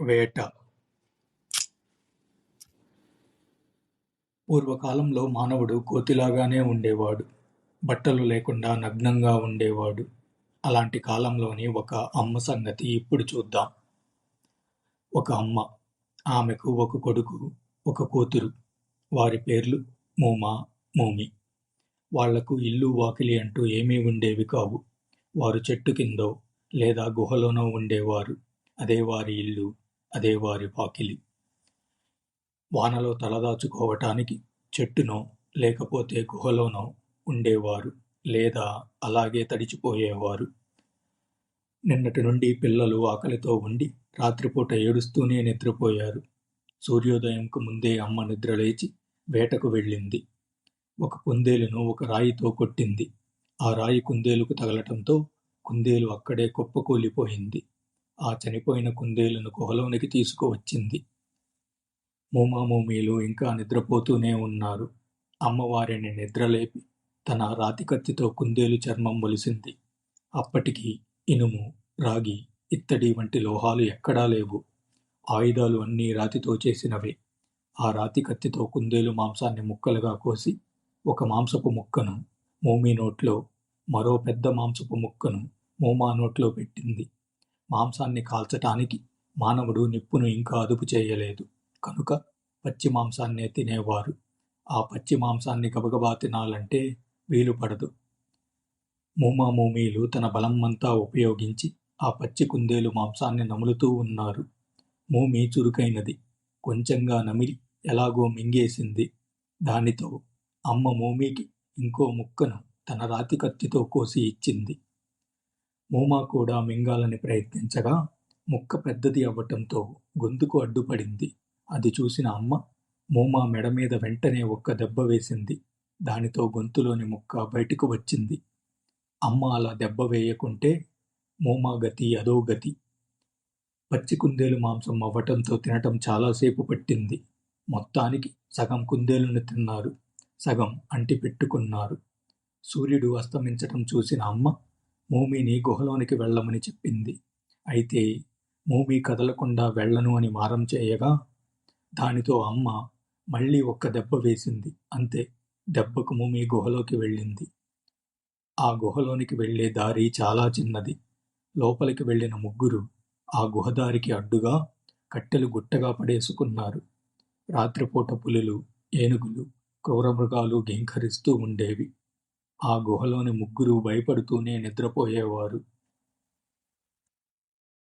వేట పూర్వకాలంలో మానవుడు కోతిలాగానే ఉండేవాడు. బట్టలు లేకుండా నగ్నంగా ఉండేవాడు. అలాంటి కాలంలోని ఒక అమ్మ సంగతి ఇప్పుడు చూద్దాం. ఒక అమ్మ. ఆమెకు ఒక కొడుకు, ఒక కూతురు. వారి పేర్లు మూమా, మూమి. వాళ్ళకు ఇల్లు వాకిలి అంటూ ఏమీ ఉండేవి కావు. వారు చెట్టు కిందో లేదా గుహలోనో ఉండేవారు. అదే వారి ఇల్లు, అదే వారి వాకిలి. వానలో తలదాచుకోవటానికి చెట్టునో లేకపోతే గుహలోనో ఉండేవారు లేదా అలాగే తడిచిపోయేవారు. నిన్నటి నుండి పిల్లలు ఆకలితో ఉండి రాత్రిపూట ఏడుస్తూనే నిద్రపోయారు. సూర్యోదయంకు ముందే అమ్మ నిద్రలేచి వేటకు వెళ్ళింది. ఒక కుందేలును ఒక రాయితో కొట్టింది. ఆ రాయి కుందేలుకు తగలటంతో కుందేలు అక్కడే కుప్పకూలిపోయింది. ఆ చనిపోయిన కుందేలును గుహలోనికి తీసుకువచ్చింది. మూమామూమీలు ఇంకా నిద్రపోతూనే ఉన్నారు. అమ్మవారిని నిద్రలేపి తన రాతికత్తితో కుందేలు చర్మం ఒలిసింది. అప్పటికి ఇనుము, రాగి, ఇత్తడి వంటి లోహాలు ఎక్కడా లేవు. ఆయుధాలు అన్నీ రాతితో చేసినవే. ఆ రాతి కత్తితో కుందేలు మాంసాన్ని ముక్కలుగా కోసి ఒక మాంసపు ముక్కను మూమీ నోట్లో, మరో పెద్ద మాంసపు ముక్కను మూమా నోట్లో పెట్టింది. మాంసాన్ని కాల్చటానికి మానవుడు నిప్పును ఇంకా అదుపు చేయలేదు. కనుక పచ్చి మాంసాన్నే తినేవారు. ఆ పచ్చి మాంసాన్ని గబగబా తినాలంటే వీలుపడదు. మూమామూమీలు తన బలమంతా ఉపయోగించి ఆ పచ్చి కుందేలు మాంసాన్ని నములుతూ ఉన్నారు. మూమి చురుకైనది. కొంచెంగా నమిలి ఎలాగో మింగేసింది. దానితో అమ్మ మూమీకి ఇంకో ముక్కను తన రాతి కత్తితో కోసి ఇచ్చింది. మూమా కూడా మింగాలని ప్రయత్నించగా ముక్క పెద్దది అవ్వటంతో గొంతుకు అడ్డుపడింది. అది చూసిన అమ్మ మూమా మెడమీద వెంటనే ఒక్క దెబ్బ వేసింది. దానితో గొంతులోని ముక్క బయటకు వచ్చింది. అమ్మ అలా దెబ్బ వేయకుంటే మూమా గతి అదో గతి. పచ్చి కుందేలు మాంసం అవ్వటంతో తినటం చాలాసేపు పట్టింది. మొత్తానికి సగం కుందేలును తిన్నారు. సగం అంటి పెట్టుకున్నారు. సూర్యుడు అస్తమించటం చూసిన అమ్మ మూమీని గుహలోనికి వెళ్ళమని చెప్పింది. అయితే మూమీ కదలకుండా వెళ్ళను అని మారం చేయగా దానితో అమ్మ మళ్ళీ ఒక్క దెబ్బ వేసింది. అంతే దెబ్బకు మూమీ గుహలోకి వెళ్ళింది. ఆ గుహలోనికి వెళ్ళే దారి చాలా చిన్నది. లోపలికి వెళ్ళిన ముగ్గురు ఆ గుహదారికి అడ్డుగా కట్టెలు గుట్టగా పడేసుకున్నారు. రాత్రిపూట పులులు, ఏనుగులు, క్రూరమృగాలు ఘీంకరిస్తూ ఉండేవి. ఆ గుహలోని ముగ్గురూ భయపడుతూనే నిద్రపోయేవారు.